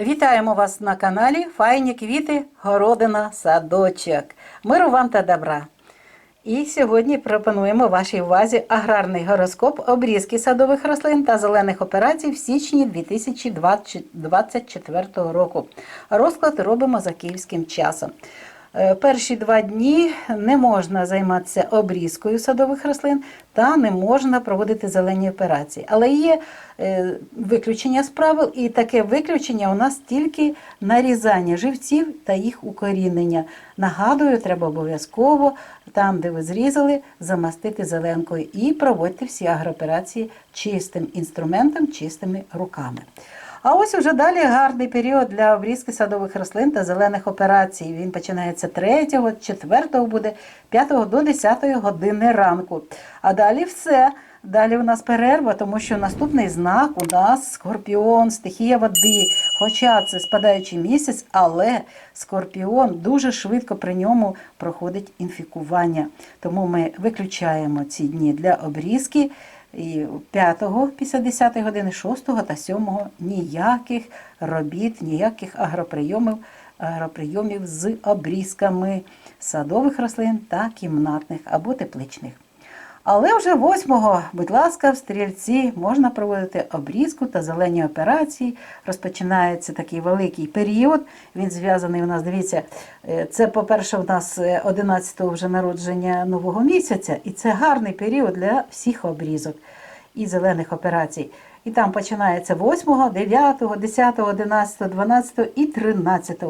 Вітаємо вас на каналі Файні квіти, городина, садочок. Миру вам та добра. І сьогодні пропонуємо вашій увазі аграрний гороскоп обрізки садових рослин та зелених операцій в січні 2024 року. Розклад робимо за київським часом. Е, Перші два дні не можна займатися обрізкою садових рослин та не можна проводити зелені операції. Але є е, виключення з правил, і таке виключення у нас тільки нарізання живців та їх укорінення. Нагадую, треба обов'язково там, де ви зрізали, замастити зеленкою і проводьте всі агрооперації чистим інструментом, чистими руками. А ось уже далі гарний період для обрізки садових рослин та зелених операцій. Він починається 3, 4 буде, 5 до 10 години ранку. А далі все. Далі у нас перерва, тому що наступний знак у нас скорпіон, стихія води. Хоча це спадаючий місяць, але скорпіон дуже швидко при ньому проходить інфікування. Тому ми виключаємо ці дні для обрізки. І 5 після 10 години, 6 та 7 ніяких робіт, ніяких агроприйомів, агроприйомів з обрізками садових рослин та кімнатних або тепличних. Але вже 8-го, будь ласка, в стрільці можна проводити обрізку та зелені операції. Розпочинається такий великий період. Він зв'язаний у нас, дивіться, е, це, по-перше, у нас 11-го вже народження нового місяця, і це гарний період для всіх обрізок і зелених операцій. І там починається 8, 9, 10, 11, 12 і 13.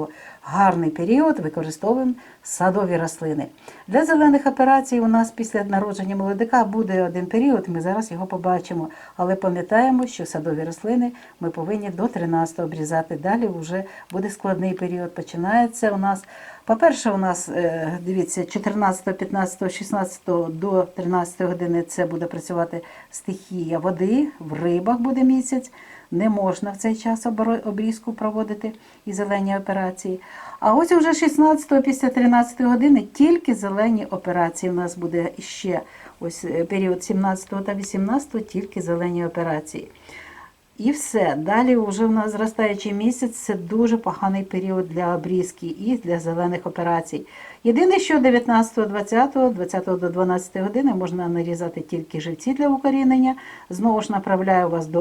Гарний період використовуємо садові рослини. Для зелених операцій у нас після народження молодика буде один період, ми зараз його побачимо. Але пам'ятаємо, що садові рослини ми повинні до 13 обрізати. Далі вже буде складний період. Починається у нас. По-перше, у нас, е, дивіться, 14, 15, 16 до 13 години це буде працювати стихія води, в рибах буде місяць. Не можна в цей час обрізку проводити і зелені операції. А ось уже 16 після 13 години тільки зелені операції. У нас буде ще ось е, період 17 та 18, тільки зелені операції. І все. Далі вже в нас зростаючий місяць це дуже поганий період для обрізки і для зелених операцій. Єдине, що 19, 20, 20 до 12 години можна нарізати тільки живці для укорінення. Знову ж направляю вас до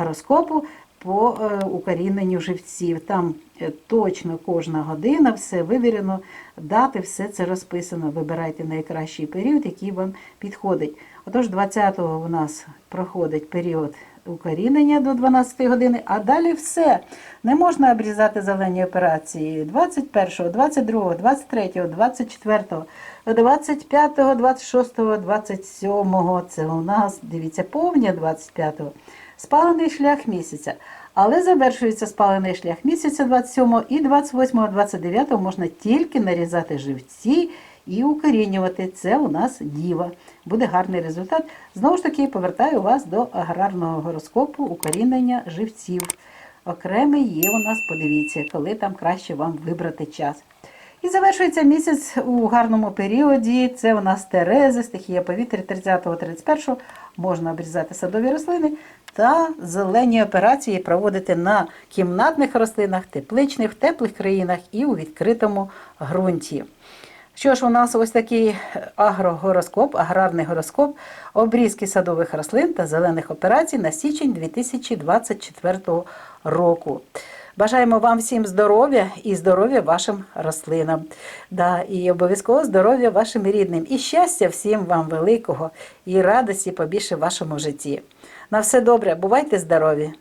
агрогороскопу по е, укоріненню живців. Там е, точно кожна година, все вивірено, дати, все це розписано. Вибирайте найкращий період, який вам підходить. Отож, 20-го у нас проходить період укорінення до 12 години, а далі все. Не можна обрізати зелені операції 21, 22, 23, 24, 25, 26, 27. Це у нас, дивіться, повня 25-го. Спалений шлях місяця. Але завершується спалений шлях місяця 27 і 28, 29 можна тільки нарізати живці і укорінювати. Це у нас діва. Буде гарний результат. Знову ж таки, повертаю вас до аграрного гороскопу укорінення живців. Окремий є у нас, подивіться, коли там краще вам вибрати час. І завершується місяць у гарному періоді. Це у нас Терези, стихія повітря 30-31. Можна обрізати садові рослини та зелені операції проводити на кімнатних рослинах, тепличних, в теплих країнах і у відкритому ґрунті. Що ж, у нас ось такий агрогороскоп, аграрний гороскоп, обрізки садових рослин та зелених операцій на січень 2024 року. Бажаємо вам всім здоров'я і здоров'я вашим рослинам. Да, і обов'язково здоров'я вашим рідним. І щастя всім вам великого і радості побільше в вашому житті. На все добре, бувайте здорові!